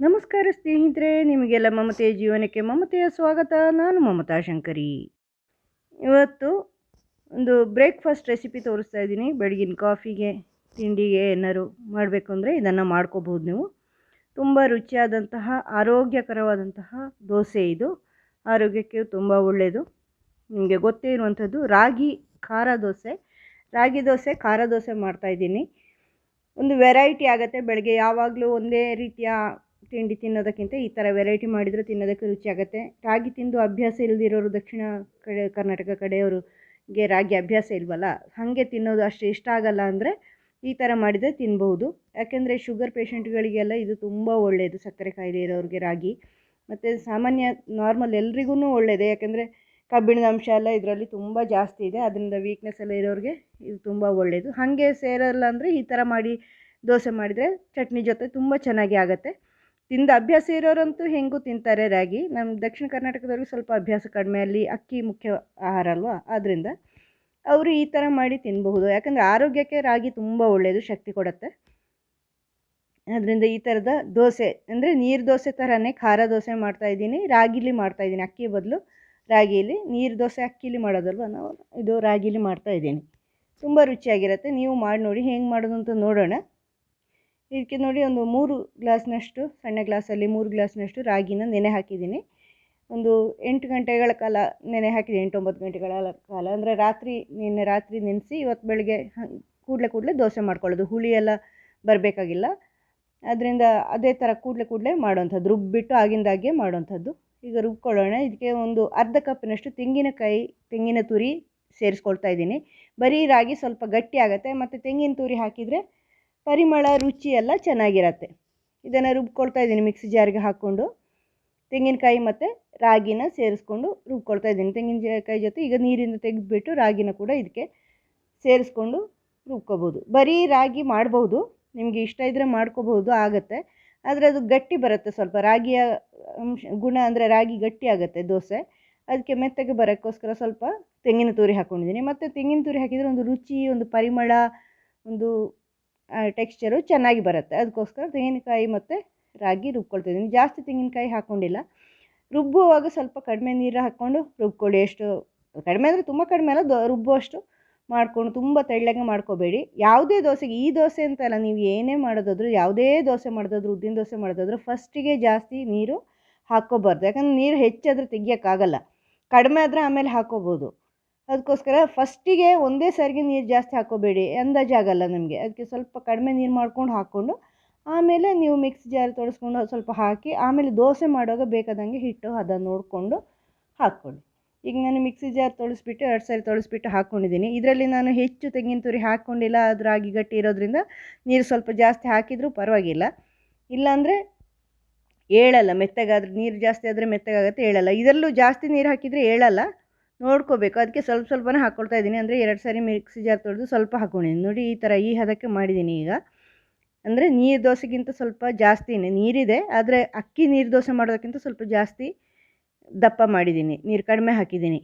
ನಮಸ್ಕಾರ ಸ್ನೇಹಿತರೆ, ನಿಮಗೆಲ್ಲ ಮಮತೆಯ ಜೀವನಕ್ಕೆ ಮಮತೆಯ ಸ್ವಾಗತ. ನಾನು ಮಮತಾ ಶಂಕರಿ. ಇವತ್ತು ಒಂದು ಬ್ರೇಕ್ಫಾಸ್ಟ್ ರೆಸಿಪಿ ತೋರಿಸ್ತಾ ಇದ್ದೀನಿ. ಬೆಳಗಿನ ಕಾಫಿಗೆ ತಿಂಡಿಗೆ ಏನಾದ್ರು ಮಾಡಬೇಕು ಅಂದರೆ ಇದನ್ನು ಮಾಡ್ಕೋಬೋದು ನೀವು. ತುಂಬ ರುಚಿಯಾದಂತಹ, ಆರೋಗ್ಯಕರವಾದಂತಹ ದೋಸೆ ಇದು. ಆರೋಗ್ಯಕ್ಕೆ ತುಂಬ ಒಳ್ಳೆಯದು ನಿಮಗೆ ಗೊತ್ತೇ ಇರುವಂಥದ್ದು ರಾಗಿ ಖಾರ ದೋಸೆ. ರಾಗಿ ದೋಸೆ, ಖಾರ ದೋಸೆ ಮಾಡ್ತಾಯಿದ್ದೀನಿ ಒಂದು ವೆರೈಟಿ ಆಗುತ್ತೆ. ಬೆಳಗ್ಗೆ ಯಾವಾಗಲೂ ಒಂದೇ ರೀತಿಯ ತಿಂಡಿ ತಿನ್ನೋದಕ್ಕಿಂತ ಈ ಥರ ವೆರೈಟಿ ಮಾಡಿದರೆ ತಿನ್ನೋದಕ್ಕೆ ರುಚಿ ಆಗುತ್ತೆ. ರಾಗಿ ತಿಂದು ಅಭ್ಯಾಸ ಇಲ್ಲದಿರೋರು ದಕ್ಷಿಣ ಕಡೆ, ಕರ್ನಾಟಕ ಕಡೆಯವ್ರಿಗೆ ರಾಗಿ ಅಭ್ಯಾಸ ಇಲ್ವಲ್ಲ, ಹಾಗೆ ತಿನ್ನೋದು ಅಷ್ಟು ಇಷ್ಟ ಆಗಲ್ಲ ಅಂದರೆ ಈ ಥರ ಮಾಡಿದರೆ ತಿನ್ಬಹುದು. ಯಾಕೆಂದರೆ ಶುಗರ್ ಪೇಷೆಂಟ್ಗಳಿಗೆಲ್ಲ ಇದು ತುಂಬ ಒಳ್ಳೆಯದು ಸಕ್ಕರೆ ಕಾಯಿಲೆ ಇರೋರಿಗೆ ರಾಗಿ. ಮತ್ತು ಸಾಮಾನ್ಯ ನಾರ್ಮಲ್ ಎಲ್ರಿಗೂ ಒಳ್ಳೆಯದೇ ಯಾಕೆಂದರೆ ಕಬ್ಬಿಣದ ಅಂಶ ಎಲ್ಲ ಇದರಲ್ಲಿ ತುಂಬ ಜಾಸ್ತಿ ಇದೆ, ಅದರಿಂದ ವೀಕ್ನೆಸ್ ಎಲ್ಲ ಇರೋರಿಗೆ ಇದು ತುಂಬ ಒಳ್ಳೆಯದು ಹಾಗೆ ಸೇರಲ್ಲ ಅಂದರೆ ಈ ಥರ ಮಾಡಿ, ದೋಸೆ ಮಾಡಿದರೆ ಚಟ್ನಿ ಜೊತೆ ತುಂಬ ಚೆನ್ನಾಗಿ ಆಗುತ್ತೆ. ತಿಂದ ಅಭ್ಯಾಸ ಇರೋರಂತೂ ಹೆಂಗೂ ತಿಂತಾರೆ ರಾಗಿ. ನಮ್ಮ ದಕ್ಷಿಣ ಕರ್ನಾಟಕದವ್ರಿಗೆ ಸ್ವಲ್ಪ ಅಭ್ಯಾಸ ಕಡಿಮೆ, ಅಲ್ಲಿ ಅಕ್ಕಿ ಮುಖ್ಯ ಆಹಾರ ಅಲ್ವಾ? ಆದ್ದರಿಂದ ಅವರು ಈ ಥರ ಮಾಡಿ ತಿನ್ನಬಹುದು ಯಾಕಂದರೆ ಆರೋಗ್ಯಕ್ಕೆ ರಾಗಿ ತುಂಬ ಒಳ್ಳೆಯದು ಶಕ್ತಿ ಕೊಡುತ್ತೆ. ಅದರಿಂದ ಈ ಥರದ ದೋಸೆ, ಅಂದರೆ ನೀರು ದೋಸೆ ಥರನೇ ಖಾರ ದೋಸೆ ಮಾಡ್ತಾಯಿದ್ದೀನಿ ರಾಗಿಲಿ ಮಾಡ್ತಾಯಿದ್ದೀನಿ ಅಕ್ಕಿ ಬದಲು ರಾಗಿಲಿ, ನೀರು ದೋಸೆ ಅಕ್ಕಿಲಿ ಮಾಡೋದಲ್ವ ನಾವು? ಇದು ರಾಗಿಲಿ ಮಾಡ್ತಾಯಿದ್ದೀನಿ ತುಂಬ ರುಚಿಯಾಗಿರುತ್ತೆ. ನೀವು ಮಾಡಿ ನೋಡಿ, ಹೆಂಗೆ ಮಾಡೋದು ಅಂತ ನೋಡೋಣ. ಇದಕ್ಕೆ ನೋಡಿ ಒಂದು ಮೂರು ಗ್ಲಾಸ್ನಷ್ಟು, ಸಣ್ಣ ಗ್ಲಾಸಲ್ಲಿ ಮೂರು ಗ್ಲಾಸ್ನಷ್ಟು ರಾಗಿನ ನೆನೆ ಹಾಕಿದ್ದೀನಿ. ಒಂದು ಎಂಟು ಗಂಟೆಗಳ ಕಾಲ ನೆನೆ ಹಾಕಿದೆ ಎಂಟೊಂಬತ್ತು ಗಂಟೆಗಳ ಕಾಲ. ಅಂದರೆ ರಾತ್ರಿ, ನಿನ್ನೆ ರಾತ್ರಿ ನೆನೆಸಿ ಇವತ್ತು ಬೆಳಗ್ಗೆ ಕೂಡಲೇ ಕೂಡಲೇ ದೋಸೆ ಮಾಡ್ಕೊಳ್ಳೋದು. ಹುಳಿ ಎಲ್ಲ ಬರಬೇಕಾಗಿಲ್ಲ. ಅದರಿಂದ ಅದೇ ಥರ ಕೂಡಲೇ ಕೂಡಲೇ ಮಾಡೋವಂಥದ್ದು. ರುಬ್ಬಿಟ್ಟು ಆಗಿಂದಾಗೆ ಮಾಡೋವಂಥದ್ದು. ಈಗ ರುಬ್ಕೊಳ್ಳೋಣ. ಇದಕ್ಕೆ ಒಂದು ಅರ್ಧ ಕಪ್ಪಿನಷ್ಟು ತೆಂಗಿನಕಾಯಿ, ತೆಂಗಿನ ತುರಿ ಸೇರಿಸ್ಕೊಳ್ತಾ ಇದ್ದೀನಿ. ಬರೀ ರಾಗಿ ಸ್ವಲ್ಪ ಗಟ್ಟಿ ಆಗುತ್ತೆ. ಮತ್ತು ತೆಂಗಿನ ತುರಿ ಹಾಕಿದರೆ ಪರಿಮಳ, ರುಚಿ ಎಲ್ಲ ಚೆನ್ನಾಗಿರತ್ತೆ. ಇದನ್ನು ರುಬ್ಕೊಳ್ತಾ ಇದ್ದೀನಿ ಮಿಕ್ಸಿ ಜಾರ್ಗೆ ಹಾಕ್ಕೊಂಡು. ತೆಂಗಿನಕಾಯಿ ಮತ್ತು ರಾಗಿನ ಸೇರಿಸ್ಕೊಂಡು ರುಬ್ಕೊಳ್ತಾ ಇದ್ದೀನಿ. ತೆಂಗಿನಕಾಯಿ ಜೊತೆ ಈಗ ನೀರಿಂದ ತೆಗೆದುಬಿಟ್ಟು ರಾಗಿನ ಕೂಡ ಇದಕ್ಕೆ ಸೇರಿಸ್ಕೊಂಡು ರುಬ್ಕೋಬೋದು. ಬರೀ ರಾಗಿ ಮಾಡ್ಬೋದು. ನಿಮಗೆ ಇಷ್ಟ ಇದ್ದರೆ ಮಾಡ್ಕೋಬಹುದು ಆಗುತ್ತೆ. ಆದರೆ ಅದು ಗಟ್ಟಿ ಬರುತ್ತೆ ಸ್ವಲ್ಪ. ರಾಗಿಯ ಅಂಶ ಗುಣ ಅಂದರೆ ರಾಗಿ ಗಟ್ಟಿ ಆಗುತ್ತೆ ದೋಸೆ. ಅದಕ್ಕೆ ಮೆತ್ತಗೆ ಬರೋಕ್ಕೋಸ್ಕರ ಸ್ವಲ್ಪ ತೆಂಗಿನ ತುರಿ ಹಾಕ್ಕೊಂಡಿದ್ದೀನಿ ಮತ್ತು ತೆಂಗಿನ ತುರಿ ಹಾಕಿದರೆ ಒಂದು ರುಚಿ, ಒಂದು ಪರಿಮಳ, ಒಂದು ಟೆಕ್ಸ್ಚರು ಚೆನ್ನಾಗಿ ಬರುತ್ತೆ. ಅದಕ್ಕೋಸ್ಕರ ತೆಂಗಿನಕಾಯಿ ಮತ್ತು ರಾಗಿ ರುಬ್ಕೊಳ್ತಿದ್ದೀನಿ ಜಾಸ್ತಿ ತೆಂಗಿನಕಾಯಿ ಹಾಕ್ಕೊಂಡಿಲ್ಲ ರುಬ್ಬುವಾಗ ಸ್ವಲ್ಪ ಕಡಿಮೆ ನೀರು ಹಾಕ್ಕೊಂಡು ರುಬ್ಕೊಳ್ಳಿ. ಎಷ್ಟು ಕಡಿಮೆ ಅಂದರೆ ತುಂಬ ಕಡಿಮೆ ಅಲ್ಲ, ದೋ, ರುಬ್ಬುವಷ್ಟು ಮಾಡಿಕೊಂಡು ತುಂಬ ತೆಳ್ಳಗೆ ಮಾಡ್ಕೋಬೇಡಿ. ಯಾವುದೇ ದೋಸೆಗೆ, ಈ ದೋಸೆ ಅಂತಲ್ಲ ನೀವು ಏನೇ ಮಾಡೋದಾದ್ರೂ, ಯಾವುದೇ ದೋಸೆ ಮಾಡೋದಾದ್ರೂ, ಉದ್ದಿನ ದೋಸೆ ಮಾಡೋದಾದ್ರೂ ಫಸ್ಟಿಗೆ ಜಾಸ್ತಿ ನೀರು ಹಾಕ್ಕೋಬಾರ್ದು. ಯಾಕಂದ್ರೆ ನೀರು ಹೆಚ್ಚಾದರೆ ತೆಗಿಯೋಕ್ಕಾಗಲ್ಲ. ಕಡಿಮೆ ಆದರೆ ಆಮೇಲೆ ಹಾಕ್ಕೋಬೋದು. ಅದಕ್ಕೋಸ್ಕರ ಫಸ್ಟಿಗೆ ಒಂದೇ ಸಾರಿಗೆ ನೀರು ಜಾಸ್ತಿ ಹಾಕೋಬೇಡಿ ಅಂದಾಜಾಗಲ್ಲ ನಿಮಗೆ. ಅದಕ್ಕೆ ಸ್ವಲ್ಪ ಕಡಿಮೆ ನೀರು ಮಾಡ್ಕೊಂಡು ಹಾಕ್ಕೊಂಡು, ಆಮೇಲೆ ನೀವು ಮಿಕ್ಸ್ ಜಾರ್ ತೊಳಸ್ಕೊಂಡು ಸ್ವಲ್ಪ ಹಾಕಿ, ಆಮೇಲೆ ದೋಸೆ ಮಾಡುವಾಗ ಬೇಕಾದಂಗೆ ಹಿಟ್ಟು ಹದ ನೋಡಿಕೊಂಡು ಹಾಕ್ಕೊಳ್ಳಿ. ಈಗ ನಾನು ಮಿಕ್ಸಿ ಜಾರ್ ತೊಳಸ್ಬಿಟ್ಟು, ಎರಡು ಸಾರಿ ತೊಳಸ್ಬಿಟ್ಟು ಹಾಕ್ಕೊಂಡಿದ್ದೀನಿ ಇದರಲ್ಲಿ ನಾನು ಹೆಚ್ಚು ತೆಂಗಿನ ತುರಿ ಹಾಕ್ಕೊಂಡಿಲ್ಲ ಅದು ರಾಗಿ ಗಟ್ಟಿ ಇರೋದ್ರಿಂದ ನೀರು ಸ್ವಲ್ಪ ಜಾಸ್ತಿ ಹಾಕಿದರೂ ಪರವಾಗಿಲ್ಲ. ಇಲ್ಲಾಂದರೆ ಏಳಲ್ಲ, ಮೆತ್ತಗಾದ್ರೆ ನೀರು ಜಾಸ್ತಿ ಆದರೆ ಮೆತ್ತಗಾಗುತ್ತೆ, ಏಳಲ್ಲ. ಇದರಲ್ಲೂ ಜಾಸ್ತಿ ನೀರು ಹಾಕಿದರೆ ಏಳಲ್ಲ. ನೋಡ್ಕೋಬೇಕು. ಅದಕ್ಕೆ ಸ್ವಲ್ಪ ಸ್ವಲ್ಪನೇ ಹಾಕ್ಕೊಳ್ತಾ ಇದ್ದೀನಿ. ಅಂದರೆ ಎರಡು ಸಾರಿ ಮಿಕ್ಸಿ ಜಾರ್ ತೊಳೆದು ಸ್ವಲ್ಪ ಹಾಕ್ಕೊಂಡಿದ್ದೀನಿ ನೋಡಿ ಈ ಥರ ಈ ಹದಕ್ಕೆ ಮಾಡಿದ್ದೀನಿ ಈಗ. ಅಂದರೆ ನೀರು ದೋಸೆಗಿಂತ ಸ್ವಲ್ಪ ಜಾಸ್ತಿನೇ. ನೀರಿದೆ, ಆದರೆ ಅಕ್ಕಿ ನೀರು ದೋಸೆ ಮಾಡೋದಕ್ಕಿಂತ ಸ್ವಲ್ಪ ಜಾಸ್ತಿ ದಪ್ಪ ಮಾಡಿದ್ದೀನಿ. ನೀರು ಕಡಿಮೆ ಹಾಕಿದ್ದೀನಿ.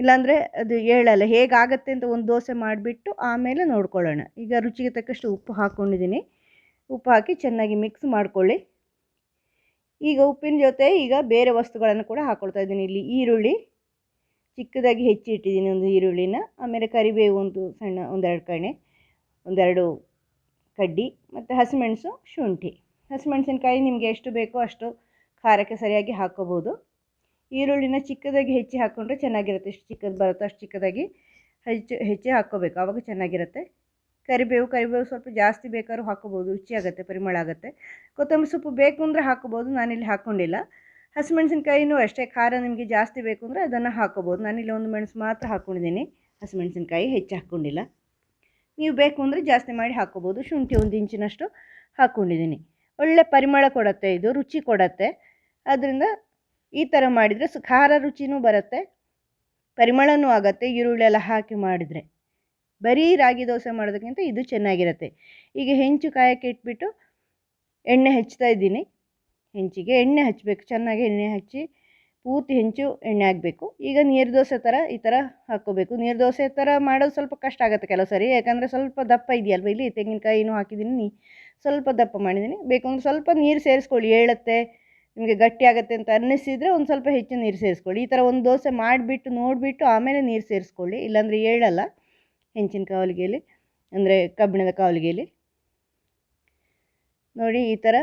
ಇಲ್ಲಾಂದರೆ ಅದು ಹೇಳಲ್ಲ, ಹೇಗಾಗತ್ತೆ ಅಂತ ಒಂದು ದೋಸೆ ಮಾಡಿಬಿಟ್ಟು ಆಮೇಲೆ ನೋಡ್ಕೊಳ್ಳೋಣ. ಈಗ ರುಚಿಗೆ ತಕ್ಕಷ್ಟು ಉಪ್ಪು ಹಾಕ್ಕೊಂಡಿದ್ದೀನಿ ಉಪ್ಪು ಹಾಕಿ ಚೆನ್ನಾಗಿ ಮಿಕ್ಸ್ ಮಾಡ್ಕೊಳ್ಳಿ. ಈಗ ಉಪ್ಪಿನ ಜೊತೆ ಈಗ ಬೇರೆ ವಸ್ತುಗಳನ್ನು ಕೂಡ ಹಾಕ್ಕೊಳ್ತಾ ಇದ್ದೀನಿ. ಇಲ್ಲಿ ಈರುಳ್ಳಿ ಚಿಕ್ಕದಾಗಿ ಹೆಚ್ಚಿಟ್ಟಿದ್ದೀನಿ ಒಂದು ಈರುಳ್ಳಿನ, ಆಮೇಲೆ ಕರಿಬೇವು ಒಂದು ಸಣ್ಣ ಒಂದೆರಡು ಕಣೆ ಒಂದೆರಡು ಕಡ್ಡಿ, ಮತ್ತು ಹಸಿಮೆಣಸು, ಶುಂಠಿ. ಹಸಿಮೆಣಸಿನ್ಕಾಯಿ ನಿಮಗೆ ಎಷ್ಟು ಬೇಕೋ ಅಷ್ಟು ಖಾರಕ್ಕೆ ಸರಿಯಾಗಿ ಹಾಕ್ಕೋಬೋದು ಈರುಳ್ಳಿನ ಚಿಕ್ಕದಾಗಿ ಹೆಚ್ಚಿ ಹಾಕ್ಕೊಂಡ್ರೆ ಚೆನ್ನಾಗಿರುತ್ತೆ. ಎಷ್ಟು ಚಿಕ್ಕದು ಬರುತ್ತೋ ಅಷ್ಟು ಚಿಕ್ಕದಾಗಿ ಹೆಚ್ಚು, ಹೆಚ್ಚಿ ಹಾಕ್ಕೋಬೇಕು. ಆವಾಗ ಚೆನ್ನಾಗಿರುತ್ತೆ. ಕರಿಬೇವು ಕರಿಬೇವು ಸ್ವಲ್ಪ ಜಾಸ್ತಿ ಬೇಕಾದ್ರೂ ಹಾಕ್ಕೋಬೋದು. ರುಚಿಯಾಗುತ್ತೆ, ಪರಿಮಳ ಆಗುತ್ತೆ. ಕೊತ್ತಂಬರಿ ಸೊಪ್ಪು ಬೇಕು ಅಂದರೆ ಹಾಕ್ಕೋಬೋದು. ನಾನಿಲ್ಲಿ ಹಾಕ್ಕೊಂಡಿಲ್ಲ ಹಸಿಮೆಣ್ಸಿನ್ಕಾಯಿನೂ ಅಷ್ಟೇ, ಖಾರ ನಿಮಗೆ ಜಾಸ್ತಿ ಬೇಕು ಅಂದರೆ ಅದನ್ನು ಹಾಕೋಬೋದು. ನಾನಿಲ್ಲಿ ಒಂದು ಮೆಣಸು ಮಾತ್ರ ಹಾಕ್ಕೊಂಡಿದ್ದೀನಿ ಹಸಿಮೆಣ್ಸಿನ್ಕಾಯಿ ಹೆಚ್ಚು ಹಾಕ್ಕೊಂಡಿಲ್ಲ ನೀವು ಬೇಕು ಅಂದರೆ ಜಾಸ್ತಿ ಮಾಡಿ ಹಾಕ್ಕೋಬೋದು ಶುಂಠಿ ಒಂದು ಇಂಚಿನಷ್ಟು ಹಾಕ್ಕೊಂಡಿದ್ದೀನಿ ಒಳ್ಳೆ ಪರಿಮಳ ಕೊಡುತ್ತೆ ಇದು, ರುಚಿ ಕೊಡುತ್ತೆ. ಅದರಿಂದ ಈ ಥರ ಮಾಡಿದರೆ ಸ, ಖಾರ ರುಚಿನೂ ಬರುತ್ತೆ, ಪರಿಮಳನೂ ಆಗುತ್ತೆ. ಈರುಳ್ಳಿ ಎಲ್ಲ ಹಾಕಿ ಮಾಡಿದರೆ. ಬರೀ ರಾಗಿ ದೋಸೆ ಮಾಡೋದಕ್ಕಿಂತ ಇದು ಚೆನ್ನಾಗಿರುತ್ತೆ. ಈಗ ಹೆಂಚು ಕಾಯಕ್ಕೆ ಇಟ್ಬಿಟ್ಟು ಎಣ್ಣೆ ಹಚ್ತಾ ಇದ್ದೀನಿ. ಹೆಂಚಿಗೆ ಎಣ್ಣೆ ಹಚ್ಚಬೇಕು ಚೆನ್ನಾಗಿ ಎಣ್ಣೆ ಹಚ್ಚಿ ಪೂರ್ತಿ ಹೆಂಚು ಎಣ್ಣೆ ಹಾಕಬೇಕು. ಈಗ ನೀರು ದೋಸೆ ಥರ ಈ ಥರ ಹಾಕ್ಕೋಬೇಕು. ನೀರು ದೋಸೆ ಥರ ಮಾಡೋದು ಸ್ವಲ್ಪ ಕಷ್ಟ ಆಗುತ್ತೆ ಕೆಲವು ಸರಿ. ಯಾಕಂದರೆ ಸ್ವಲ್ಪ ದಪ್ಪ ಇದೆಯಲ್ವ ಇಲ್ಲಿ? ತೆಂಗಿನಕಾಯಿನೂ ಹಾಕಿದ್ದೀನಿ ಸ್ವಲ್ಪ ದಪ್ಪ ಮಾಡಿದ್ದೀನಿ. ಬೇಕಂದ್ರೆ ಸ್ವಲ್ಪ ನೀರು ಸೇರಿಸ್ಕೊಳ್ಳಿ. ಹೇಳುತ್ತೆ ನಿಮಗೆ ಗಟ್ಟಿ ಆಗುತ್ತೆ ಅಂತ ಅನ್ನಿಸಿದರೆ ಒಂದು ಸ್ವಲ್ಪ ಹೆಚ್ಚು ನೀರು ಸೇರಿಸ್ಕೊಳ್ಳಿ. ಈ ಥರ ಒಂದು ದೋಸೆ ಮಾಡಿಬಿಟ್ಟು ನೋಡಿಬಿಟ್ಟು ಆಮೇಲೆ ನೀರು ಸೇರಿಸ್ಕೊಳ್ಳಿ. ಇಲ್ಲಾಂದರೆ ಹೇಳಲ್ಲ ಹೆಂಚಿನ ಕಾವಲಿಗೆಯಲ್ಲಿ, ಅಂದರೆ ಕಬ್ಬಿಣದ ಕಾವಲಿಗೆಯಲ್ಲಿ. ನೋಡಿ ಈ ಥರ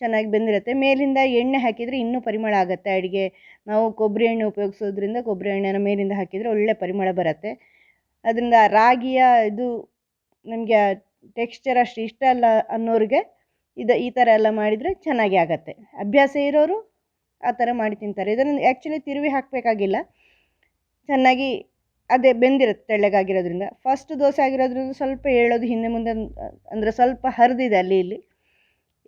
ಚೆನ್ನಾಗಿ ಬೆಂದಿರುತ್ತೆ. ಮೇಲಿಂದ ಎಣ್ಣೆ ಹಾಕಿದರೆ ಇನ್ನೂ ಪರಿಮಳ ಆಗುತ್ತೆ ಅಡುಗೆ. ನಾವು ಕೊಬ್ಬರಿ ಎಣ್ಣೆ ಉಪಯೋಗಿಸೋದ್ರಿಂದ ಕೊಬ್ಬರಿ ಎಣ್ಣೆನ ಮೇಲಿಂದ ಹಾಕಿದರೆ ಒಳ್ಳೆ ಪರಿಮಳ ಬರುತ್ತೆ. ಅದರಿಂದ ರಾಗಿಯ ಇದು ನಮಗೆ ಟೆಕ್ಸ್ಚರ್ ಅಷ್ಟು ಇಷ್ಟ ಅಲ್ಲ ಅನ್ನೋರಿಗೆ ಇದು ಈ ಥರ ಎಲ್ಲ ಮಾಡಿದರೆ ಚೆನ್ನಾಗಿ ಆಗತ್ತೆ. ಅಭ್ಯಾಸ ಇರೋರು ಆ ಥರ ಮಾಡಿ ತಿಂತಾರೆ. ಇದನ್ನು ಆ್ಯಕ್ಚುಲಿ ತಿರುವಿ ಹಾಕಬೇಕಾಗಿಲ್ಲ. ಚೆನ್ನಾಗಿ ಅದೇ ಬೆಂದಿರುತ್ತೆ ತೆಳ್ಳಗಾಗಿರೋದ್ರಿಂದ. ಫಸ್ಟ್ ದೋಸೆ ಆಗಿರೋದ್ರಿಂದ ಸ್ವಲ್ಪ ಹೇಳೋದು ಹಿಂದೆ ಮುಂದೆ ಅಂದರೆ ಸ್ವಲ್ಪ ಹರಿದಿದೆ ಅಲ್ಲಿ ಇಲ್ಲಿ.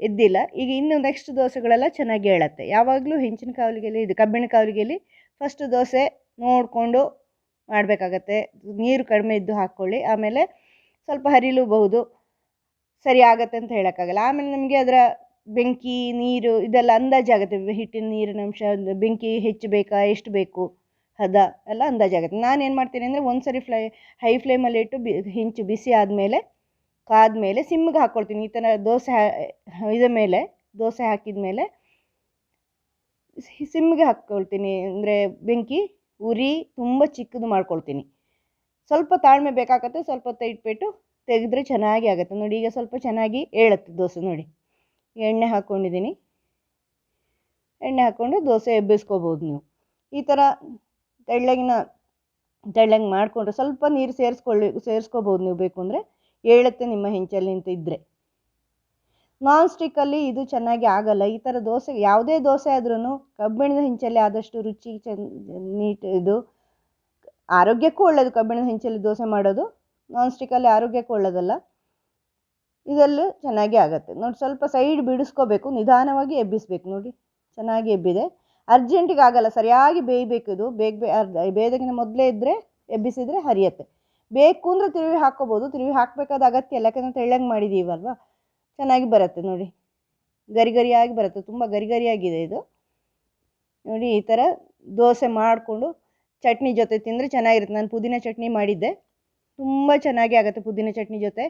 ಎದ್ದಿಲ್ಲ ಈಗ ಇನ್ನು ನೆಕ್ಸ್ಟ್ ದೋಸೆಗಳೆಲ್ಲ ಚೆನ್ನಾಗಿ ಹೇಳತ್ತೆ. ಯಾವಾಗಲೂ ಹೆಂಚಿನ ಕಾವಲಿಗೆಯಲ್ಲಿ, ಇದು ಕಬ್ಬಿಣ ಕಾವಲಿಗೆಯಲ್ಲಿ ಫಸ್ಟ್ ದೋಸೆ ನೋಡಿಕೊಂಡು ಮಾಡಬೇಕಾಗತ್ತೆ. ನೀರು ಕಡಿಮೆ ಇದ್ದು ಹಾಕ್ಕೊಳ್ಳಿ. ಆಮೇಲೆ ಸ್ವಲ್ಪ ಹರಿಲೂಬಹುದು. ಸರಿ ಆಗತ್ತೆ ಅಂತ ಹೇಳೋಕ್ಕಾಗಲ್ಲ. ಆಮೇಲೆ ನಮಗೆ ಅದರ ಬೆಂಕಿ, ನೀರು ಇದೆಲ್ಲ ಅಂದಾಜಾಗುತ್ತೆ. ಹಿಟ್ಟಿನ ನೀರಿನ ಅಂಶ, ಬೆಂಕಿ ಹೆಚ್ಚು ಬೇಕಾ, ಎಷ್ಟು ಬೇಕು, ಹದ ಎಲ್ಲ ಅಂದಾಜಾಗುತ್ತೆ. ನಾನೇನು ಮಾಡ್ತೀನಿ ಅಂದರೆ ಒಂದು ಸರಿ ಫ್ಲೈ ಹೈ ಫ್ಲೇಮಲ್ಲಿ ಇಟ್ಟು ಬಿ, ಹೆಂಚು ಬಿಸಿ ಆದಮೇಲೆ ಕಾದ್ಮೇಲೆ ಸಿಮ್ಗೆ ಹಾಕ್ಕೊಳ್ತೀನಿ ಈ ಥರ ದೋಸೆ ಇದ ಮೇಲೆ, ದೋಸೆ ಹಾಕಿದ ಮೇಲೆ ಸಿಮ್ಗೆ ಹಾಕ್ಕೊಳ್ತೀನಿ ಅಂದರೆ ಬೆಂಕಿ, ಉರಿ ತುಂಬ ಚಿಕ್ಕದು ಮಾಡ್ಕೊಳ್ತೀನಿ. ಸ್ವಲ್ಪ ತಾಳ್ಮೆ ಬೇಕಾಗತ್ತೆ, ಸ್ವಲ್ಪ ಹೊತ್ತು ಇಟ್ಬಿಟ್ಟು ತೆಗೆದ್ರೆ ಚೆನ್ನಾಗಿ ಆಗುತ್ತೆ. ನೋಡಿ, ಈಗ ಸ್ವಲ್ಪ ಚೆನ್ನಾಗಿ ಏಳುತ್ತೆ ದೋಸೆ ನೋಡಿ. ಎಣ್ಣೆ ಹಾಕ್ಕೊಂಡಿದ್ದೀನಿ ಎಣ್ಣೆ ಹಾಕ್ಕೊಂಡು ದೋಸೆ ಎಬ್ಬಿಸ್ಕೋಬೋದು ನೀವು. ಈ ಥರ ತೆಳ್ಳಗಿನ, ತೆಳ್ಳಗೆ ಮಾಡಿಕೊಂಡ್ರೆ ಸ್ವಲ್ಪ ನೀರು ಸೇರಿಸ್ಕೊಳ್ಳಿ, ಸೇರಿಸ್ಕೋಬೋದು ನೀವು ಬೇಕು ಅಂದರೆ. ಏಳುತ್ತೆ ನಿಮ್ಮ ಹೆಂಚಲ್ಲಿ ಅಂತ ಇದ್ದರೆ ನಾನ್ ಸ್ಟಿಕ್ಕಲ್ಲಿ ಇದು ಚೆನ್ನಾಗಿ ಆಗಲ್ಲ. ಈ ಥರ ದೋಸೆ, ಯಾವುದೇ ದೋಸೆ ಆದ್ರೂ ಕಬ್ಬಿಣದ ಹೆಂಚಲ್ಲಿ ಆದಷ್ಟು ರುಚಿ ನೀಟ್ ಇದು, ಆರೋಗ್ಯಕ್ಕೂ ಒಳ್ಳೆಯದು ಕಬ್ಬಿಣದ ಹೆಂಚಲ್ಲಿ ದೋಸೆ ಮಾಡೋದು. ನಾನ್ ಸ್ಟಿಕ್ಕಲ್ಲಿ ಆರೋಗ್ಯಕ್ಕೂ ಒಳ್ಳೆಯದಲ್ಲ ಇದೆಲ್ಲೂ ಚೆನ್ನಾಗಿ ಆಗುತ್ತೆ. ನೋಡಿ ಸ್ವಲ್ಪ ಸೈಡ್ ಬಿಡಿಸ್ಕೋಬೇಕು, ನಿಧಾನವಾಗಿ ಎಬ್ಬಿಸ್ಬೇಕು ನೋಡಿ. ಚೆನ್ನಾಗಿ ಎಬ್ಬಿದೆ. ಅರ್ಜೆಂಟಿಗೆ ಆಗಲ್ಲ, ಸರಿಯಾಗಿ ಬೇಯಬೇಕು ಇದು. ಬೇಗ ಬೇ, ಅರ್ಧ ಮೊದಲೇ ಇದ್ದರೆ ಎಬ್ಬಿಸಿದರೆ ಹರಿಯತ್ತೆ. ಬೇಕು ಅಂದರೆ ತಿರುವಿ ಹಾಕ್ಕೋಬೋದು. ತಿರುವಿ ಹಾಕಬೇಕಾದ ಅಗತ್ಯ ಇಲ್ಲ. ಯಾಕಂದರೆ ತೆಳ್ಳಗೆ ಮಾಡಿದ್ದೀವಲ್ವ ಚೆನ್ನಾಗಿ ಬರುತ್ತೆ ನೋಡಿ. ಗರಿ ಗರಿಯಾಗಿ ಬರುತ್ತೆ. ತುಂಬ ಗರಿ ಗರಿಯಾಗಿದೆ ಇದು. ನೋಡಿ, ಈ ಥರ ದೋಸೆ ಮಾಡಿಕೊಂಡು ಚಟ್ನಿ ಜೊತೆ ತಿಂದರೆ ಚೆನ್ನಾಗಿರುತ್ತೆ. ನಾನು ಪುದೀನ ಚಟ್ನಿ ಮಾಡಿದ್ದೆ. ತುಂಬ ಚೆನ್ನಾಗಿ ಆಗುತ್ತೆ ಪುದೀನ ಚಟ್ನಿ ಜೊತೆ.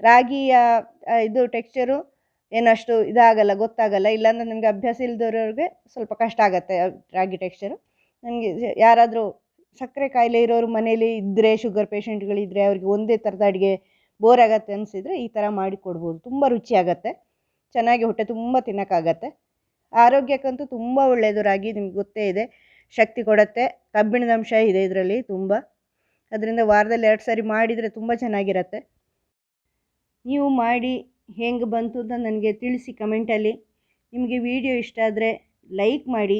ರಾಗಿಯ ಇದು ಟೆಕ್ಸ್ಚರು ಏನಷ್ಟು ಇದಾಗಲ್ಲ, ಗೊತ್ತಾಗಲ್ಲ. ಇಲ್ಲಾಂದರೆ ನಿಮಗೆ ಅಭ್ಯಾಸ ಇಲ್ಲದವ್ರಿಗೆ ಸ್ವಲ್ಪ ಕಷ್ಟ ಆಗುತ್ತೆ ರಾಗಿ ಟೆಕ್ಸ್ಚರು ನನಗೆ ಯಾರಾದರೂ ಸಕ್ಕರೆ ಕಾಯಿಲೆ ಇರೋರು ಮನೇಲಿ ಇದ್ದರೆ ಶುಗರ್ ಪೇಷಂಟ್ಗಳಿದ್ದರೆ ಅವ್ರಿಗೆ ಒಂದೇ ಥರದ ಅಡುಗೆ ಬೋರ್ ಆಗತ್ತೆ ಅನಿಸಿದರೆ ಈ ಥರ ಮಾಡಿ ಕೊಡ್ಬೋದು. ತುಂಬ ರುಚಿಯಾಗತ್ತೆ ಚೆನ್ನಾಗಿ ಹೊಟ್ಟೆ ತುಂಬ ತಿನ್ನೋಕ್ಕಾಗತ್ತೆ ಆರೋಗ್ಯಕ್ಕಂತೂ ತುಂಬ ಒಳ್ಳೆಯದು ರಾಗಿ ನಿಮ್ಗೆ ಗೊತ್ತೇ ಇದೆ. ಶಕ್ತಿ ಕೊಡುತ್ತೆ. ಕಬ್ಬಿಣದ ಅಂಶ ಇದೆ ಇದರಲ್ಲಿ ತುಂಬ. ಅದರಿಂದ ವಾರದಲ್ಲಿ ಎರಡು ಸಾರಿ ಮಾಡಿದರೆ ತುಂಬ ಚೆನ್ನಾಗಿರತ್ತೆ. ನೀವು ಮಾಡಿ ಹೆಂಗೆ ಬಂತು ಅಂತ ನನಗೆ ತಿಳಿಸಿ ಕಮೆಂಟಲ್ಲಿ ನಿಮಗೆ ವಿಡಿಯೋ ಇಷ್ಟ ಆದರೆ ಲೈಕ್ ಮಾಡಿ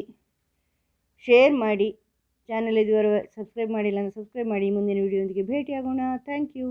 ಶೇರ್ ಮಾಡಿ. ಚಾನಲ್ ಇದುವರೆಗೆ ಸಬ್ಸ್ಕ್ರೈಬ್ ಮಾಡಿಲ್ಲ ಅಂದರೆ ಸಬ್ಸ್ಕ್ರೈಬ್ ಮಾಡಿ ಮುಂದಿನ ವಿಡಿಯೋದೊಂದಿಗೆ ಭೇಟಿಯಾಗೋಣ. Thank you